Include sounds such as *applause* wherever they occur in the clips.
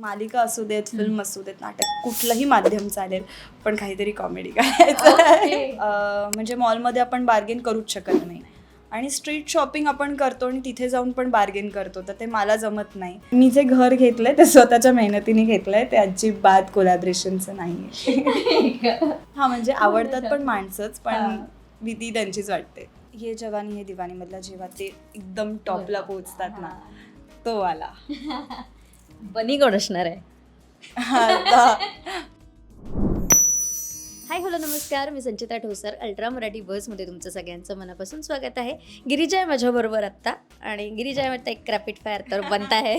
मालिका असू देत फिल्म असू देत नाटक कुठलंही माध्यम चालेल पण काहीतरी कॉमेडी *laughs* काय म्हणजे मॉलमध्ये आपण बार्गेन करूच शकत नाही आणि स्ट्रीट शॉपिंग आपण करतो आणि तिथे जाऊन पण बार्गेन करतो तर ते मला जमत नाही मी जे घर घेतलंय ते स्वतःच्या मेहनतीने घेतलंय ते अजिबात कोलॅबरेशनचं नाही *laughs* हा म्हणजे आवडतात पण हो, हो. माणसंच पण भीती त्यांचीच वाटते हे जवानी हे दिवाणीमधला जेव्हा ते एकदम टॉपला पोहोचतात ना तो वाला *laughs* बनी कोण असणार आहे हाय हॅलो नमस्कार मी संचिता ठोसर अल्ट्रा मराठी बसमध्ये तुमचं सगळ्यांचं मनापासून स्वागत आहे गिरिजाय आहे माझ्याबरोबर आत्ता आणि गिरिजाय आहे एक रॅपिड फायर तर बनता आहे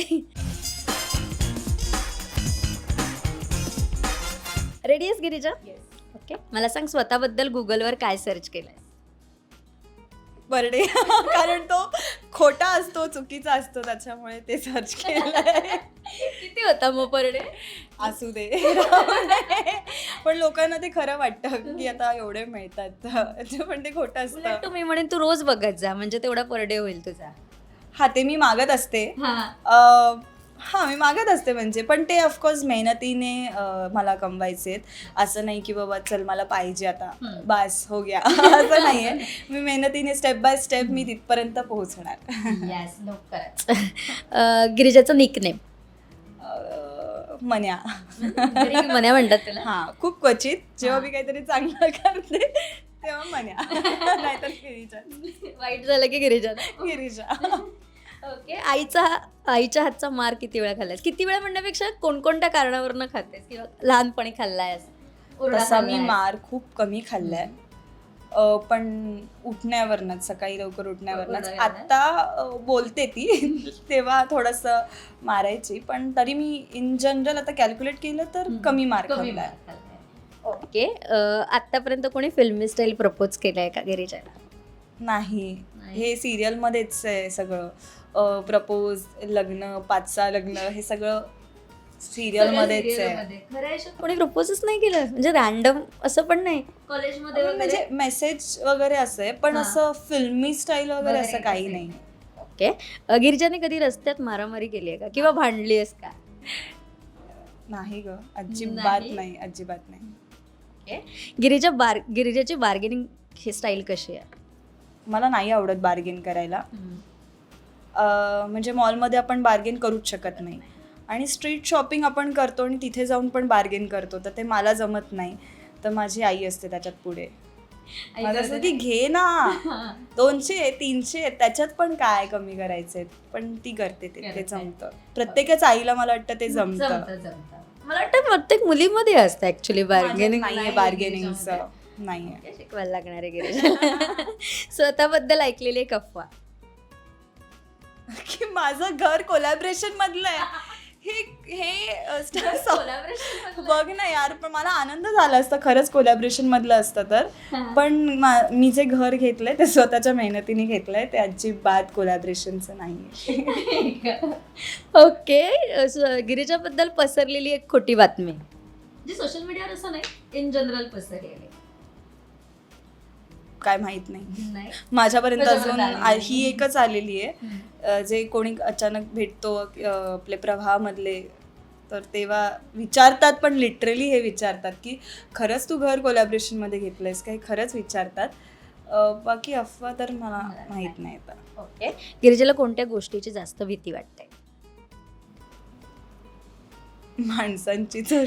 रेडी आहेस गिरिजा ओके मला सांग स्वतःबद्दल गुगलवर काय सर्च केलंय बर्डे *laughs* कारण तो खोटा असतो चुकीचा असतो त्याच्यामुळे ते सर्च केलंय किती होता मग पर डे असू दे *laughs* पण लोकांना ते खरं वाटतं की आता एवढे मिळतात *laughs* पण ते खोटं असतं तुम्ही म्हणेन तू रोज बघत जा म्हणजे तेवढा पर डे होईल तुझा हा ते मी मागत असते हां मी मागत असते म्हणजे पण ते ऑफकोर्स मेहनतीने मला कमवायचे आहेत असं नाही की बाबा चल मला पाहिजे आता बास हो गया *laughs* असं नाही आहे मी मेहनतीने स्टेप बाय स्टेप मी तिथपर्यंत पोहोचणार *laughs* गिरिजाचं निकनेम नेम मन्या मन्या म्हणतात हां खूप क्वचित जेव्हा मी काहीतरी चांगलं करते तेव्हा मन्या *laughs* नाहीतर गिरिजा वाईट झालं की गिरिजा गिरिजा ओके आईचा आईच्या हातचा मार किती वेळा खाल्लास किती वेळा म्हणण्यापेक्षा कोणकोणत्या कारणावरनं खातेस किंवा लहानपणी खाल्लाय तसा मी मार खूप कमी खाल्लाय पण उठण्यावरनच सकाळी लवकर उठण्यावरनच उठण्यावरनं? आता बोलते ती *laughs* तेव्हा थोडस मारायची पण तरी मी इन जनरल आता कॅल्क्युलेट केलं तर कमी मार हो. ओके आतापर्यंत कोणी फिल्मी स्टाईल प्रपोज केलाय का गिरीजा नाही हे सिरियल मध्येच आहे सगळं प्रपोज लग्न पाच सहा लग्न हे सगळं सिरियल मध्येच आहे कोणी प्रपोजच नाही केलं म्हणजे रॅन्डम असं पण नाही कॉलेजमध्ये म्हणजे मेसेज वगैरे असं आहे पण असं फिल्मी स्टाईल वगैरे असं काही नाही ओके गिरिजाने कधी रस्त्यात मारामारी केली आहे का किंवा भांडली आहेस का नाही ग अजिबात नाही अजिबात नाही ओके गिरिजा बार गिरिजाची बार्गेनिंग हे स्टाईल कशी आहे मला नाही आवडत बार्गेन करायला म्हणजे मॉलमध्ये आपण बार्गेन करूच शकत नाही आणि स्ट्रीट शॉपिंग आपण करतो आणि तिथे जाऊन पण बार्गेन करतो तर ते मला जमत नाही तर माझी आई असते त्याच्यात पुढे ती घे ना *laughs* दोनशे तीनशे त्याच्यात पण काय कमी करायचे पण ती करते ते जमत जमतं प्रत्येकच आईला मला वाटतं ते जमत मला वाटतं प्रत्येक मुलीमध्ये असतं ऍक्च्युली बार्गेनिंग बार्गेनिंगचं नाही शिकवायला लागणार आहे *laughs* स्वतःबद्दल ऐकलेली एक अफवा *laughs* की माझं घर कोलॅबरेशन मधलं आहे हे हे बघ ना यार पण मला आनंद झाला असता खरंच कोलॅबरेशन मधलं असतं तर पण मी जे घर घेतलंय ते स्वतःच्या मेहनतीने घेतलंय ते अजिबात कोलॅबरेशनचं नाही *laughs* ओके गिरीजाबद्दल पसरलेली एक खोटी बातमी जी सोशल मीडियावर असं नाही इन जनरल पसरलेली काय माहित नाही माझ्यापर्यंत अजून ही एकच आलेली आहे जे कोणी अचानक भेटतो आपले प्रवाहामधले तर तेव्हा विचारतात पण लिटरली हे विचारतात की खरंच तू घर मध्ये घेतलंयस का खरंच विचारतात बाकी अफवा तर मला माहित नाही ओके गिरिजेला कोणत्या गोष्टीची जास्त भीती वाटते माणसांची तर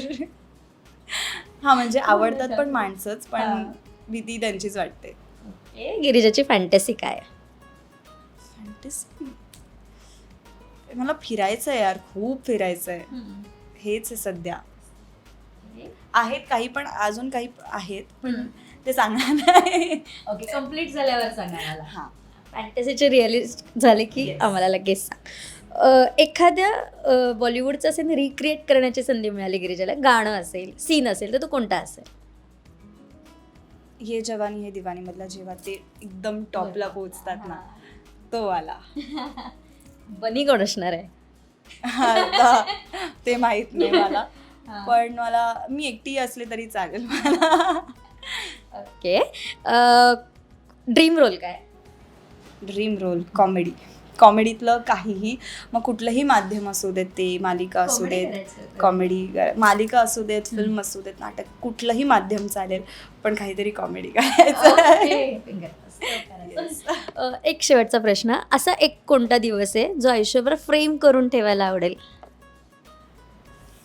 हा म्हणजे हो, आवडतात हो, पण हो. माणसंच पण भीती त्यांचीच वाटते ए गिरिजाची फॅन्टसी काय फॅन्टसी मला फिरायचं आहे यार खूप फिरायचं आहे हेच आहे सध्या आहेत काही पण अजून काही आहेत ते सांगणार ओके कम्प्लीट झाल्यावर सांगा फॅन्टसीचे रिअलिस्ट झाले की आम्हाला लगेच सांग एखाद्या बॉलिवूडचं बॉलिवूडचा सीन रिक्रिएट करण्याची संधी मिळाली गिरिजाला गाणं असेल सीन असेल तर तो कोणता असेल ये जवानी हे मधला जेव्हा ते एकदम टॉपला पोहोचतात ना तो आला *laughs* बनी कोण असणार आहे ते माहीत नाही मला पण मला मी एकटी असले तरी चालेल मला ओके ड्रीम रोल काय ड्रीम रोल कॉमेडी कॉमेडीतलं काहीही मग कुठलंही माध्यम असू देत ते मालिका असू देत कॉमेडी मालिका असू देत फिल्म असू देत नाटक कुठलंही माध्यम चालेल पण काहीतरी कॉमेडी करायचं एक शेवटचा प्रश्न असा एक कोणता दिवस आहे जो आयुष्यभर फ्रेम करून ठेवायला आवडेल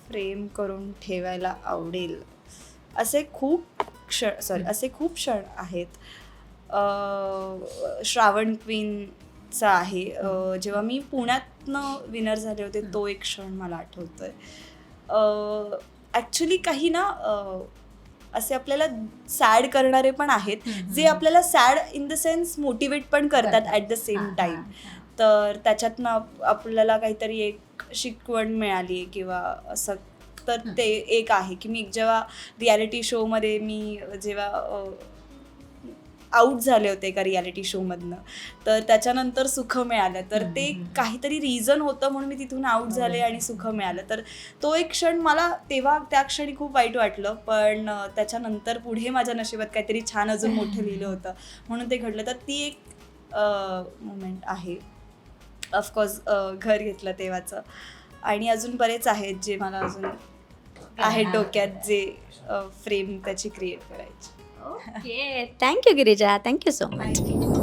फ्रेम करून ठेवायला आवडेल असे खूप क्षण सॉरी असे खूप क्षण आहेत श्रावण क्वीन चा आहे जेव्हा मी पुण्यातनं विनर झाले होते तो एक क्षण मला आठवतोय ॲक्च्युली काही ना असे आपल्याला सॅड करणारे पण आहेत जे आपल्याला sad in the sense motivate पण करतात ॲट द सेम टाईम तर त्याच्यातनं आपल्याला काहीतरी एक शिकवण मिळाली किंवा असं तर ते एक आहे की मी जेव्हा रियालिटी शोमध्ये मी जेव्हा आऊट झाले होते एका रियालिटी शोमधनं तर त्याच्यानंतर सुख मिळालं तर ते काहीतरी रिझन होतं म्हणून मी तिथून आऊट हो. झाले आणि सुख मिळालं तर तो एक क्षण मला तेव्हा त्या क्षणी खूप वाईट वाटलं पण त्याच्यानंतर पुढे माझ्या नशिबात काहीतरी छान अजून मोठं लिहिलं होतं म्हणून ते घडलं तर ती एक मुमेंट आहे ऑफकोर्स घर घेतलं तेव्हाचं आणि अजून बरेच आहेत जे मला अजून आहेत डोक्यात जे फ्रेम त्याची क्रिएट करायची Okay. Thank you, Girija. Thank you so much.